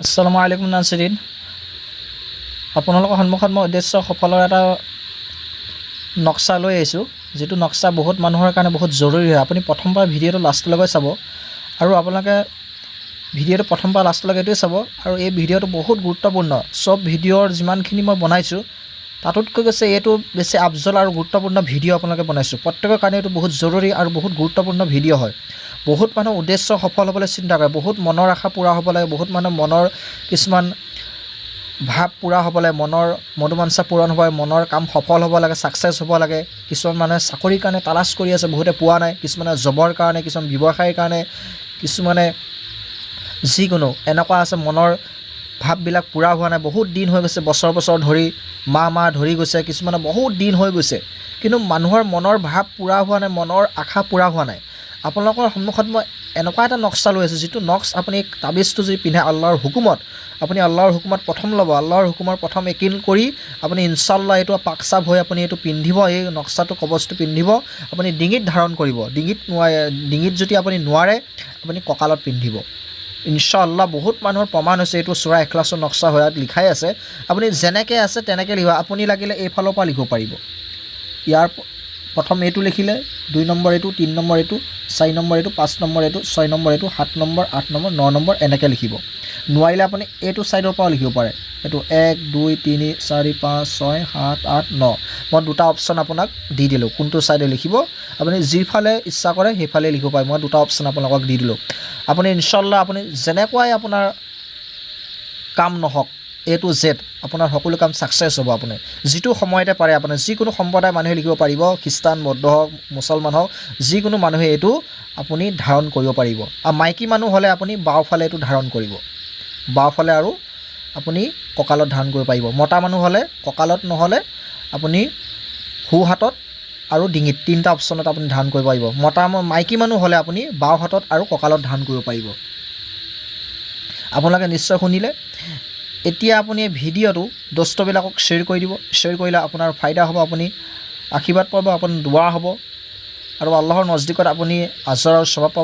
আসসালামু আলাইকুম নাজৰিন আপোনালোকৰ সন্মুখত মই উদ্দেশ্য সফলৰ এটা নক্সা লৈ আহিছোঁ যিটো নক্সা বহুত মানুহৰ কাৰণে বহুত জৰুৰী হয়। আপুনি প্ৰথমবাৰ ভিডিঅ'টো লাষ্টলৈকে চাব আৰু আপোনালোকে ভিডিঅ'টো প্ৰথমবাৰ লাষ্টলৈকে এইটোৱে চাব আৰু এই ভিডিঅ'টো বহুত গুৰুত্বপূৰ্ণ। চব ভিডিঅ'ৰ যিমানখিনি মই বনাইছোঁ তাতোতকৈ গৈছে এইটো বেছি আফজল আৰু গুৰুত্বপূৰ্ণ ভিডিঅ' আপোনালোকে বনাইছোঁ। প্ৰত্যেকৰ কাৰণে এইটো বহুত জৰুৰী আৰু বহুত গুৰুত্বপূৰ্ণ ভিডিঅ' হয়। বহুত মানুহ উদ্দেশ্য সফল হ'বলৈ চিন্তা কৰে বহুত মনৰ আশা পূৰা হ'ব লাগে বহুত মানুহ মনৰ কিছুমান ভাৱ পূৰা হ'ব লাগে মনৰ মনোবাঞ্ছা পূৰণ হ'ব লাগে মনৰ কাম সফল হ'ব লাগে ছাকচেছ হ'ব লাগে। কিছুমান মানুহে চাকৰিৰ কাৰণে তালাচ কৰি আছে বহুতে পোৱা নাই। কিছুমানে জবৰ কাৰণে কিছুমান ব্যৱসায়ৰ কাৰণে কিছুমানে যিকোনো এনেকুৱা আছে মনৰ ভাৱবিলাক পূৰা হোৱা নাই। বহুত দিন হৈ গৈছে বছৰ বছৰ ধৰি মাহ মাহ ধৰি গৈছে কিছুমানে বহুত দিন হৈ গৈছে। কিন্তু মানুহৰ মনৰ ভাৱ পূৰা হোৱা নাই মনৰ আশা পূৰা হোৱা নাই। আপোনালোকৰ সন্মুখত মই এনেকুৱা এটা নক্সা লৈ আছোঁ যিটো নক্স আপুনি তাবিজটো যদি পিন্ধে আল্লাহৰ হুকুমত আপুনি আল্লাহৰ হুকুমত প্ৰথম ল'ব আল্লাহৰ হুকুমত প্ৰথম একিল কৰি আপুনি ইনশাল্লাহ এইটো পাকচাপ হৈ আপুনি এইটো পিন্ধিব এই নক্সাটো কবচটো পিন্ধিব আপুনি ডিঙিত ধাৰণ কৰিব। ডিঙিত নোৱাৰে ডিঙিত যদি আপুনি নোৱাৰে আপুনি কঁকালত পিন্ধিব। ইনশাল্লাহ বহুত মানুহৰ প্ৰমাণ হৈছে এইটো চোৰা এখলাছৰ নক্সা হৈ লিখাই আছে। আপুনি যেনেকৈ আছে তেনেকৈ লিখিব। আপুনি লাগিলে এইফালৰ পৰা লিখিব পাৰিব। ইয়াৰ প্ৰথম এইটো লিখিলে দুই নম্বৰ এইটো তিনি নম্বৰ এইটো চাৰি নম্বৰ এইটো, পাঁচ নম্বৰ এইটো, ছয় নম্বৰ এইটো, সাত নম্বৰ, আঠ নম্বৰ, ন নম্বৰ, এনেকৈ লিখিব। নোৱাৰিলে আপুনি এইটো ছাইডৰ পৰাও লিখিব পাৰে। এইটো এক, দুই, তিনি, চাৰি, পাঁচ, ছয়, সাত, আঠ, ন। মই দুটা অপশ্যন আপোনাক দি দিলোঁ। কোনটো ছাইডে লিখিব? আপুনি যিফালে ইচ্ছা কৰে সেইফালে লিখিব পাৰে। মই দুটা অপশ্যন আপোনালোকক দি দিলোঁ। আপুনি ইনশাল্লাহ আপুনি যেনেকুৱাই আপোনাৰ কাম নহওক এ টু জেড আপোনাৰ সকলো কাম ছাকচেছ হ'ব আপুনি। যিটো সময়তে পাৰে আপুনি যিকোনো সম্প্ৰদায়ৰ মানুহে লিখিব পাৰিব খ্ৰীষ্টান বৌদ্ধ হওক মুছলমান হওক যিকোনো মানুহে এইটো আপুনি ধাৰণ কৰিব পাৰিব। আৰু মাইকী মানুহ হ'লে আপুনি বাওঁফালে এইটো ধাৰণ কৰিব। বাওঁফালে আৰু আপুনি কঁকালত ধাৰণ কৰিব পাৰিব। মতা মানুহ হ'লে কঁকালত নহ'লে আপুনি সোঁ হাতত আৰু ডিঙিত তিনিটা অপশ্যনত আপুনি ধাৰণ কৰিব পাৰিব। মতা মাইকী মানুহ হ'লে আপুনি বাওঁ হাতত আৰু কঁকালত ধাৰণ কৰিব পাৰিব। আপোনালোকে নিশ্চয় শুনিলে। এতিয়া আপুনি এই ভিডিঅ'টো দোস্তবিলাকক শ্বেয়াৰ কৰি দিব। শ্বেয়াৰ কৰিলে আপোনাৰ ফাইদা হ'ব, আপুনি আশীৰ্বাদ পাব, আপোনাৰ দুৱাৰ হ'ব। আৰু আল্লাহৰ নজদিকত আপুনি আজৰ আৰু স্বভাৱ পাব।